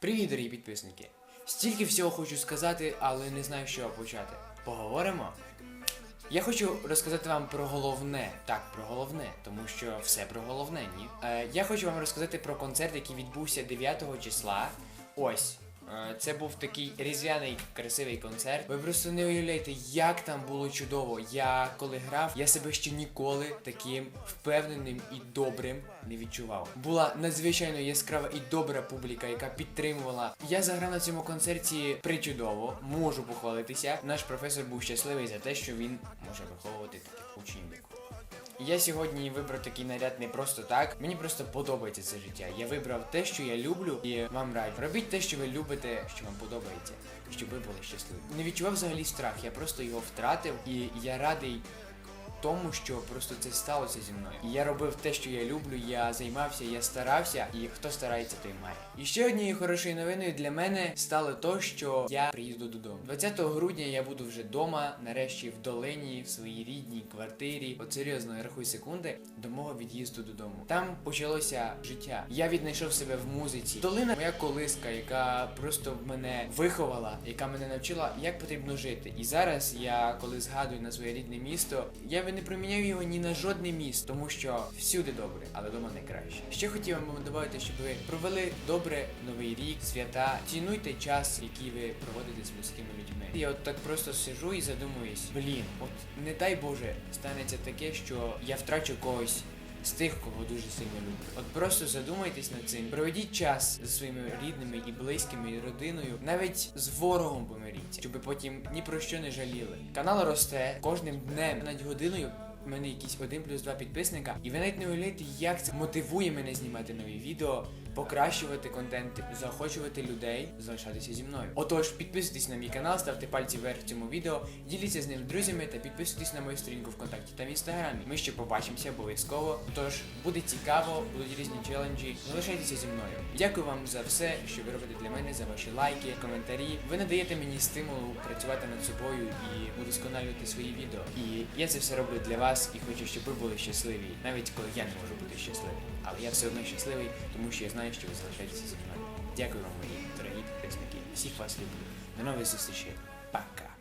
Привіт, дорогі підписники! Стільки всього хочу сказати, але не знаю, з чого почати. Поговоримо? Я хочу розказати вам про головне. Так, про головне, тому що все про головне, ні. Е, я хочу вам розказати про концерт, який відбувся 9 числа. Ось Е, Це був такий різдвяний красивий концерт. Ви просто не уявляєте, як там було чудово. Я коли грав, я себе ще ніколи таким впевненим і добрим не відчував. Була надзвичайно яскрава і добра публіка, яка підтримувала. Я заграв на цьому концерті причудово, можу похвалитися. Наш професор був щасливий за те, що він може виховувати таких учнів. Я сьогодні вибрав такий наряд не просто так. Мені просто подобається це життя. Я вибрав те, що я люблю, і вам раджу. Робіть те, що ви любите, що вам подобається, щоб ви були щасливі. Не відчував взагалі страх, я просто його втратив, і я радий. Тому що просто це сталося зі мною. І я робив те, що я люблю, я займався, я старався, і хто старається, той має. І ще однією хорошою новиною для мене стало то, що я приїду додому. 20 грудня я буду вже вдома, нарешті в долині, в своїй рідній квартирі. От серйозно, рахуй секунди до мого від'їзду додому. Там почалося життя. Я віднайшов себе в музиці. Долина моя колиска, яка просто мене виховала, яка мене навчила, як потрібно жити. І зараз я, коли згадую на своє рідне місто, я би не проміняв його ні на жодне місто, тому що всюди добре, але дома найкраще. Ще хотів вам додати, щоб ви провели добре новий рік, свята. Цінуйте час, який ви проводите з близькими людьми. Я от так просто сижу і задумуюсь, блін, от не дай Боже, станеться таке, що я втрачу когось. З тих, кого дуже сильно люблю. От просто задумайтесь над цим. Проведіть час зі своїми рідними і близькими, і родиною. Навіть з ворогом помиріться, щоб потім ні про що не жаліли. Канал росте кожним днем, навіть годиною. У мене якісь 1 плюс 2 підписника, і ви навіть не уявляєте, як це мотивує мене знімати нові відео, покращувати контент, заохочувати людей, залишатися зі мною. Отож, підписуйтесь на мій канал, ставте пальці вверх в цьому відео, діліться з ним з друзями та підписуйтесь на мою сторінку ВКонтакті та в інстаграмі. Ми ще побачимося обов'язково. Тож буде цікаво, будуть різні челенджі. Залишайтеся зі мною. Дякую вам за все, що ви робите для мене, за ваші лайки, коментарі. Ви надаєте мені стимулу працювати над собою і удосконалювати свої відео. І я це все роблю для вас і хочу, щоб ви були щасливі, навіть коли я не можу бути щасливий. Але я все одно щасливий, тому що я знаю, що ви залишаєтеся зі мною. Дякую вам, мої дорогі підписники. Всіх вас люблю. До нових зустрічей. Пока.